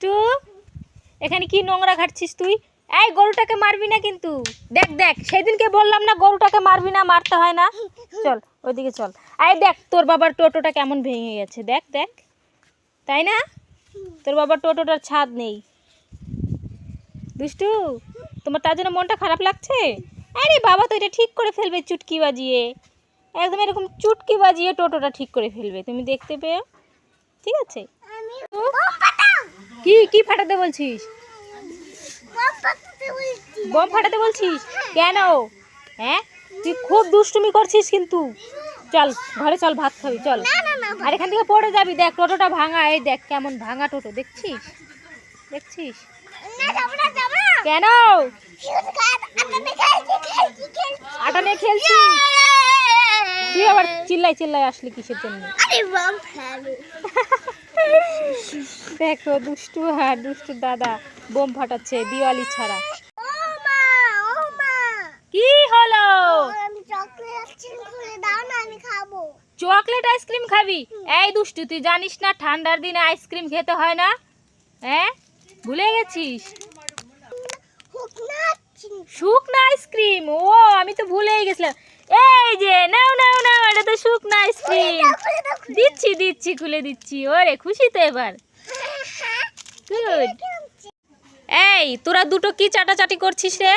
দুষ্টু এখানে কি নোংরা ঘাটছিস তুই? এই গরুটাকে মারবি না কিন্তু। দেখ দেখ, সেদিনকে বললাম না গরুটাকে মারবি না, মারতে হয় না। চল, ওইদিকে চল। এই দেখ, তোর বাবার টোটোটা কেমন ভেঙে গেছে। দেখ দেখ। তাই না? তোর বাবার টোটোটার ছাদ নেই। দুষ্টু তোমার তার জন্য মনটা খারাপ লাগছে? আরে বাবা, তো এটা ঠিক করে ফেলবে চুটকি বাজিয়ে। একদম এরকম চুটকি বাজিয়ে টোটোটা ঠিক করে ফেলবে, তুমি দেখতে পেও। ঠিক আছে? কি কি ফাটাতে বলছিস? বম ফাটাতে বলছিস? কেন? হ্যাঁ? তুই খুব দুষ্টুমি করছিস কিন্তু। চল ঘরে চল ভাত খাবি চল। আর এখান থেকে পড়ে যাবি দেখ টোটোটা ভাঙা এই দেখ কেমন ভাঙা টোটো দেখছিস? দেখছিস? কেন? আটা নিয়ে খেলছিস? তুই আবার চিল্লাই চিল্লাই আসলি কিসের জন্য? দেখো দুষ্টু হ্যাঁ দুষ্টু দাদা বোম ফাটাচ্ছে দিওয়ালি ছাড়া। কি হলো? চকলেট আইসক্রিম খাবি? এই দুষ্টু তুই জানিস না ঠান্ডার দিনে আইসক্রিম খেতে হয় না? হ্যাঁ? ভুলে গেছিস? শুকনো আইসক্রিম ও আমি তো ভুলেই গেছিলাম। এই যে নাও নাও নাও এটা তো শুকনো আইসক্রিম। দিচ্ছি দিচ্ছি খুলে দিচ্ছি। ওরে খুশি তো এবার। এই তোরা দুটো কি চাটাচাটি করছিস রে?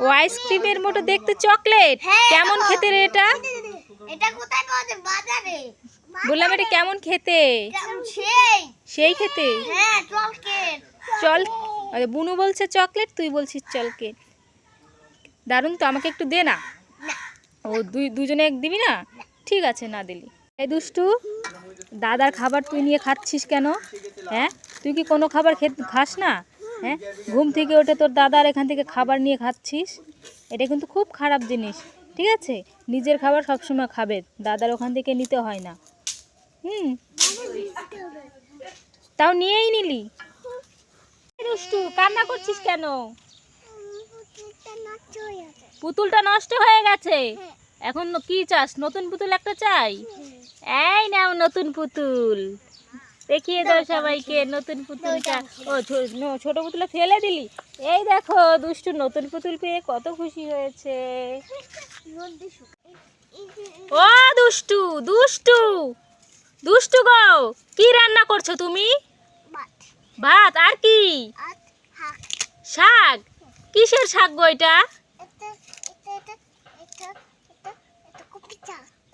ও আইসক্রিমের মতো দেখতে চকলেট? হ্যাঁ, কেমন খেতে রে এটা? এটা কোথায় পাওয়া যায়? বাজারে। বললাম এটা কেমন খেতে? সেই। খেতে? হ্যাঁ চল আরে বুনু বলছে চকলেট তুই বলছিস চকলেট দারুণ তো, আমাকে একটু দে না। ও, দুই দুজনে এক দিবি না? ঠিক আছে, না দিলি। এই দুষ্টু, দাদার খাবার তুই নিয়ে খাচ্ছিস কেন? হ্যাঁ? তুই কি কোনো খাবার খেত খাস না? হ্যাঁ? ঘুম থেকে ওঠে তোর দাদার এখান থেকে খাবার নিয়ে খাচ্ছিস? এটা কিন্তু খুব খারাপ জিনিস। ঠিক আছে? নিজের খাবার সবসময় খাবে, দাদার ওখান থেকে নিতে হয় না। হুম। তাও নিয়েই নিলি। দুষ্টু, কান্না করছিস কেন? পুতুলটা নষ্ট হয়ে গেছে? এখন কি চাস? নতুন পুতুল একটা চাই? এই নাও নতুন পুতুল। দেখিয়ে দাও সবাইকে নতুন পুতুলটা। ও ছোট পুতুলে ফেলে দিলি? এই দেখো দুষ্টু নতুন পুতুল পেয়ে কত খুশি হয়েছে। ও দুষ্টু দুষ্টু। দুষ্টু গো কি রান্না করছ তুমি? ভাত। আর কি? শাক? কিসের শাক গো এটা?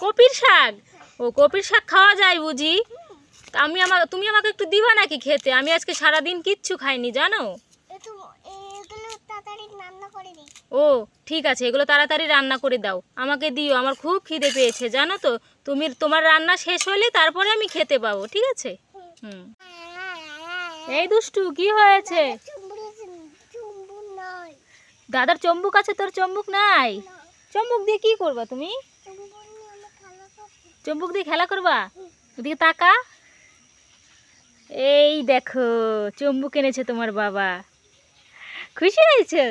কপির শাক? ও কপির শাক খাওয়া যায় বুঝি? আমি আমার তুমি আমাকে একটু দিবা নাকি খেতে? আমি আজকে সারা দিন কিচ্ছু খাইনি জানো? ও ঠিক আছে এগুলো তাড়াতাড়ি রান্না করে দাও। আমাকে দিও আমার খুব খিদে পেয়েছে জানো তো? তুমি তোমার রান্না শেষ হলে তারপরে আমি খেতে পাবো ঠিক আছে? হুম। এই দুষ্টু কি হয়েছে? দাদার চম্বুক আছে তোর চম্বুক নাই? চম্বুক দিয়ে কি করবা তুমি? চম্বুক দিয়ে খেলা করবা? ওদিকে তাকা। এই দেখো চম্বুক এনেছে তোমার বাবা। খুশি হয়েছে?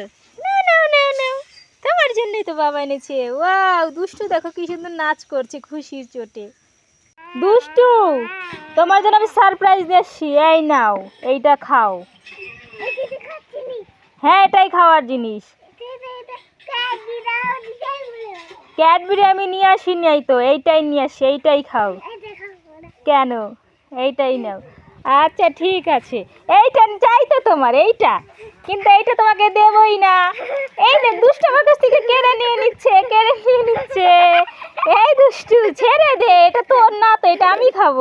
নাও নাও নাও নাও তোমার জন্যই তো বাবা এনেছে। ওয়াও দুষ্টু দেখো কি সুন্দর নাচ করছে খুশির চোটে। দুষ্টু তোমার জন্য আমি সারপ্রাইজ দিচ্ছি এই নাও এইটা খাও। হ্যাঁ এটাই খাওয়ার জিনিস। ক্যাডবেরি আমি নিয়ে আসি নাই তো, এইটাই নিয়ে আসি, এইটাই খাও। কেন? এইটাই নাও। আচ্ছা ঠিক আছে। এইটা চাই তো তোমার, এইটা। কিন্তু এইটা তোমাকে দেবই না। এই যে দুষ্টু আমার কাছ থেকে কেড়ে নিয়ে নিচ্ছে, কেড়ে নিয়ে নিচ্ছে। এই দুষ্টু, ছেড়ে দে, এটা তোর না তো, এটা আমি খাব।